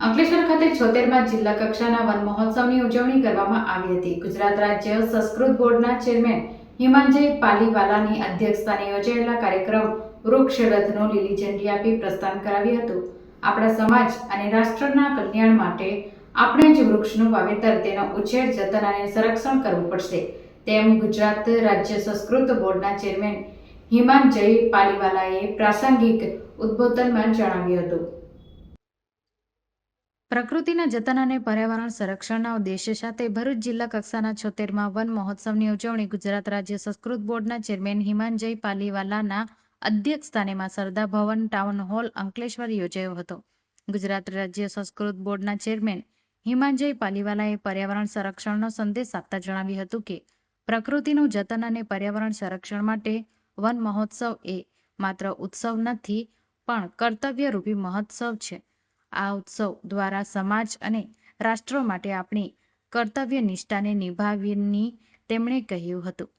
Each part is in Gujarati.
અંકલેશ્વર ખાતે છોતેરમાં જિલ્લા કક્ષાના વન મહોત્સવની ઉજવણી કરવામાં આવી હતી. ગુજરાત રાજ્ય સંસ્કૃત બોર્ડના ચેરમેન હિમાંજય પાલીવાલાની અધ્યક્ષતાને યોજાયેલા કાર્યક્રમ વૃક્ષરથનું લીલી ઝંડી આપી પ્રસ્થાન કરાવ્યું હતું. આપણા સમાજ અને રાષ્ટ્રના કલ્યાણ માટે આપણે જ વૃક્ષનું વાવેતર, તેનો ઉછેર, જતન અને સંરક્ષણ કરવું પડશે. તેમ ગુજરાત રાજ્ય સંસ્કૃત બોર્ડના ચેરમેન હિમાંજય પાલીવાલાએ પ્રાસંગિક ઉદ્બોધનમાં જણાવ્યું હતું. પ્રકૃતિના જતન અને પર્યાવરણ સંરક્ષણના ઉદ્દેશ્ય સાથે ભરૂચ જિલ્લા કક્ષાના છોતેરમાં વન મહોત્સવની ઉજવણી ગુજરાત રાજ્ય સંસ્કૃત બોર્ડના ચેરમેન હિમાંજય પાલીવાલાના અધ્યક્ષસ્થાનેમાં સરદાર ભવન ટાઉન હોલ અંકલેશ્વર યોજાયો હતો. ગુજરાત રાજ્ય સંસ્કૃત બોર્ડના ચેરમેન હિમાંજય પાલીવાલાએ પર્યાવરણ સંરક્ષણનો સંદેશ આપતા જણાવ્યું હતું કે, પ્રકૃતિનું જતન અને પર્યાવરણ સંરક્ષણ માટે વન મહોત્સવ એ માત્ર ઉત્સવ નથી, પણ કર્તવ્યરૂપી મહોત્સવ છે. આ ઉત્સવ દ્વારા સમાજ અને રાષ્ટ્ર માટે આપણી કર્તવ્ય નિષ્ઠાને નિભાવીની તેમણે કહ્યું હતું.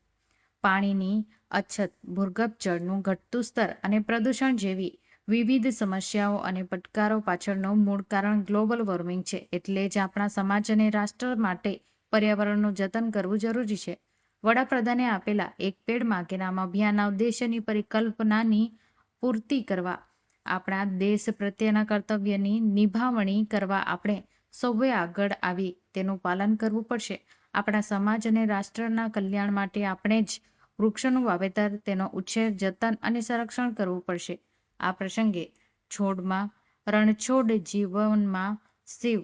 પાણીની અછત, ભૂગર્ભ જળનું ઘટતું સ્તર અને પ્રદૂષણ જેવી વિવિધ સમસ્યાઓ અને પડકારો પાછળનો મૂળ કારણ ગ્લોબલ વોર્મિંગ છે એટલે જ આપણા સમાજ અને રાષ્ટ્ર માટે પર્યાવરણનું જતન કરવું જરૂરી છે. વડાપ્રધાને આપેલા એક પેડ માગે અભિયાન ઉદ્દેશ્યની પરિકલ્પનાની પૂર્તિ કરવા આપણા દેશ પ્રત્યેના કર્તવ્યની નિભાવણી કરવા આપણે સૌએ આગળ આવી તેનું પાલન કરવું પડશે. આપણા સમાજ અને રાષ્ટ્રના કલ્યાણ માટે આપણે જ વૃક્ષોનું વાવેતર, તેનો ઉછેર, જતન અને સંરક્ષણ કરવું પડશે. આ પ્રસંગે છોડમાં રણછોડ જીવનમાં શિવ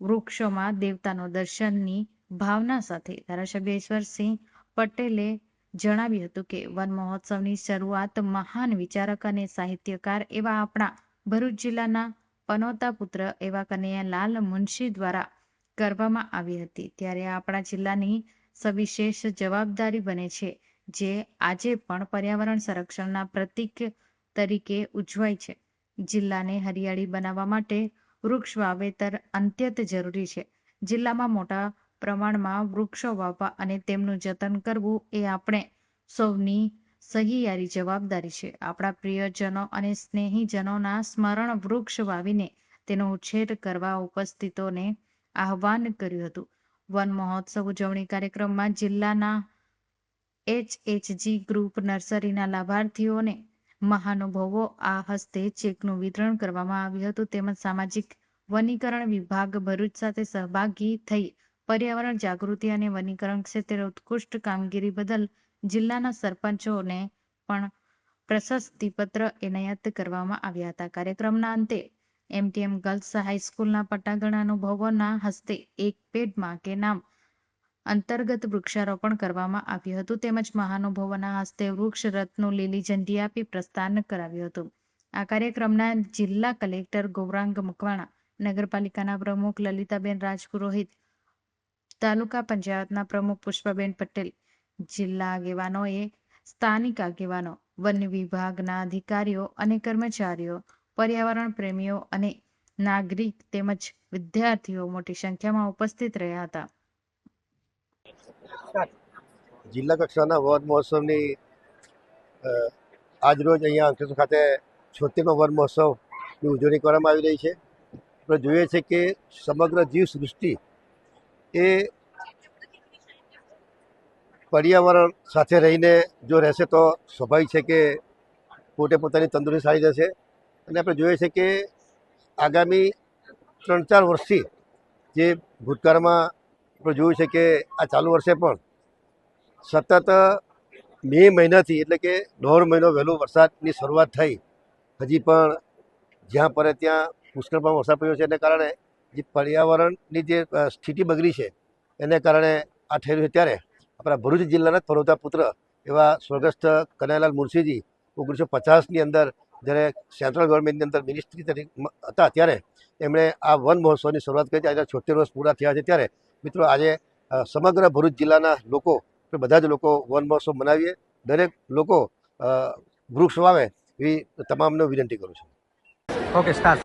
વૃક્ષોમાં દેવતાનો દર્શનની ભાવના સાથે ધારાસભ્ય ઈશ્વરસિંહ પટેલે જણાવ્યું હતું કે વન મહોત્સવની શરૂઆત મહાન વિચારક અને સાહિત્યકાર એવા આપણા ભરૂચ જિલ્લાના પનોતા પુત્ર એવા કનૈયાલાલ મુનશી દ્વારા કરવામાં આવી હતી. ત્યારે આપણા જિલ્લાની સવિશેષ જવાબદારી બને છે, જે આજે પણ પર્યાવરણ સંરક્ષણના પ્રતીક તરીકે ઉજવાય છે. જિલ્લાને હરિયાળી બનાવવા માટે વૃક્ષ વાવેતર અત્યંત જરૂરી છે. જિલ્લામાં મોટા પ્રમાણમાં વૃક્ષો વાવવા અને તેમનું જતન કરવું એ આપણે સૌની સહિયારી જવાબદારી છે. આપણા પ્રિયજનો અને સ્નેહીજનોના સ્મરણ વૃક્ષ વાવીને તેનો ઉછેર કરવા ઉપસ્થિતોને આહવાન કર્યું હતું. વન મહોત્સવ ઉજવણી કાર્યક્રમમાં જિલ્લાના એચએચજી ગ્રુપ નર્સરીના લાભાર્થીઓને મહાનુભાવો આ હસ્તે ચેકનું વિતરણ કરવામાં આવ્યું હતું. તેમજ સામાજિક વનીકરણ વિભાગ ભરૂચ સાથે સહભાગી થઈ પર્યાવરણ જાગૃતિ અને વનીકરણ ક્ષેત્રે ઉત્કૃષ્ટ કામગીરી બદલ જિલ્લાના સરપંચોને પણ પ્રશસ્તિપત્ર એનાયત કરવામાં આવ્યા હતા. કાર્યક્રમના અંતે એમટીએમ ગર્લ્સ હાઈસ્કૂલના પટાગણ અનુભવોના હસ્તે એક પેડમાં કે નામ અંતર્ગત વૃક્ષારોપણ કરવામાં આવ્યું હતું. તેમજ મહાનુભવોના હસ્તે વૃક્ષ રથનું લીલી ઝંડી આપી પ્રસ્થાન કરાવ્યું હતું. આ કાર્યક્રમના જિલ્લા કલેક્ટર ગૌરાંગ મકવાણા, નગરપાલિકાના પ્રમુખ લલિતાબેન રાજપુરોહિત તાલુકા પંચાયતના પ્રમુખ પુષ્પાબેન પટેલ, જિલ્લા આગેવાનોએ, સ્થાનિક આગેવાનો, વન વિભાગના અધિકારીઓ અને કર્મચારીઓ, પર્યાવરણ પ્રેમીઓ અને નાગરિક તેમજ વિદ્યાર્થીઓ મોટી સંખ્યામાં ઉપસ્થિત રહ્યા હતા. જિલ્લા કક્ષાના વન મહોત્સવની આજરોજ અહીંયા અંકલેશ્વર ખાતે છોતેરમો વન મહોત્સવની ઉજવણી કરવામાં આવી રહી છે. આપણે જોઈએ છે કે સમગ્ર જીવ સૃષ્ટિ એ પર્યાવરણ સાથે રહીને જો રહેશે તો સ્વાભાવિક છે કે પોતે પોતાની તંદુરસ્તી સારી જશે. અને આપણે જોઈએ છે કે આગામી ત્રણ ચાર વર્ષથી જે ભૂતકાળમાં આપણે જોયું છે કે આ ચાલુ વર્ષે પણ સતત મે મહિનાથી એટલે કે દોઢ મહિનો વહેલો વરસાદની શરૂઆત થઈ. હજી પણ જ્યાં પડે ત્યાં પુષ્કળ પણ વરસાદ પડ્યો છે. એને કારણે જે પર્યાવરણની જે સ્થિતિ બગડી છે, એને કારણે આ થયેલું છે ત્યારે આપણા ભરૂચ જિલ્લાના જ પર્વતા પુત્ર એવા સ્વર્ગસ્થ કનૈયાલાલ મુનશીજી ઓગણીસો પચાસની અંદર જ્યારે સેન્ટ્રલ ગવર્મેન્ટની અંદર મિનિસ્ટ્રી તરીકે હતા ત્યારે એમણે આ વન મહોત્સવની શરૂઆત કરી આજે છોતેર વર્ષ પૂરા થયા છે ત્યારે. મિત્રો, આજે સમગ્ર ભરૂચ જિલ્લાના લોકો બધા જ લોકો વન મહોત્સવ મનાવીએ. દરેક લોકો વૃક્ષ વાવે એવી તમામને વિનંતી કરું છું. ઓકે સ્ટાર્ટ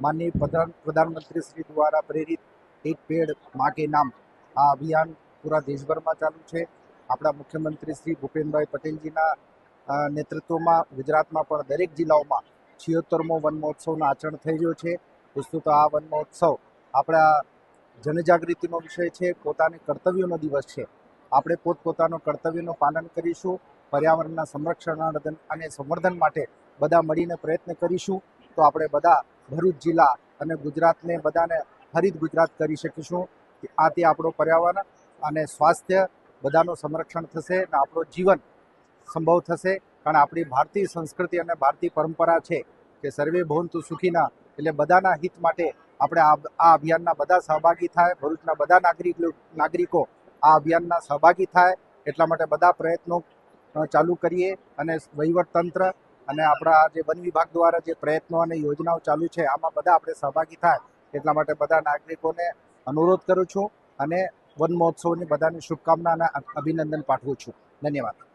માનનીય પ્રધાન પ્રધાનમંત્રી શ્રી દ્વારા પ્રેરિત એક પેડ માગે નામ આ અભિયાન પૂરા દેશભરમાં ચાલુ છે. આપણા મુખ્યમંત્રી શ્રી ભૂપેન્દ્રભાઈ પટેલજીના નેતૃત્વમાં ગુજરાતમાં પણ દરેક જિલ્લાઓમાં છિયોતરમો વન મહોત્સવનું આચરણ થઈ રહ્યો છે. દોસ્તો તો આ વન મહોત્સવ આપણા જનજાગૃતિનો વિષય છે, પોતાને કર્તવ્યોનો દિવસ છે. આપણે પોતપોતાનો કર્તવ્યનું પાલન કરીશું, પર્યાવરણના સંરક્ષણ અને સંવર્ધન માટે બધા મળીને પ્રયત્ન કરીશું. તો આપણે બધા ભરૂચ જિલ્લા અને ગુજરાતને બધાને હરિત ગુજરાત કરી શકીશું. આથી આપણું પર્યાવરણ અને સ્વાસ્થ્ય બધાનું સંરક્ષણ થશે અને આપણું જીવન સંભવ થશે. કારણ આપણી ભારતીય સંસ્કૃતિ અને ભારતીય પરંપરા છે કે સર્વે ભવંતુ સુખીના એટલે બધાના હિત માટે આપણે આ અભિયાનના બધા સહભાગી થાય. ભરૂચના બધા નાગરિક નાગરિકો આ અભિયાનના સહભાગી થાય. એટલા માટે બધા પ્રયત્નો ચાલુ કરીએ અને વહીવટ તંત્ર અને આપણા જે વન વિભાગ દ્વારા જે પ્રયત્નો અને યોજનાઓ ચાલુ છે, આમાં બધા આપણે સહભાગી થાય એટલા માટે બધા નાગરિકોને અનુરોધ કરું છું અને વન મહોત્સવની બધાની શુભકામના અને અભિનંદન પાઠવું છું. ધન્યવાદ.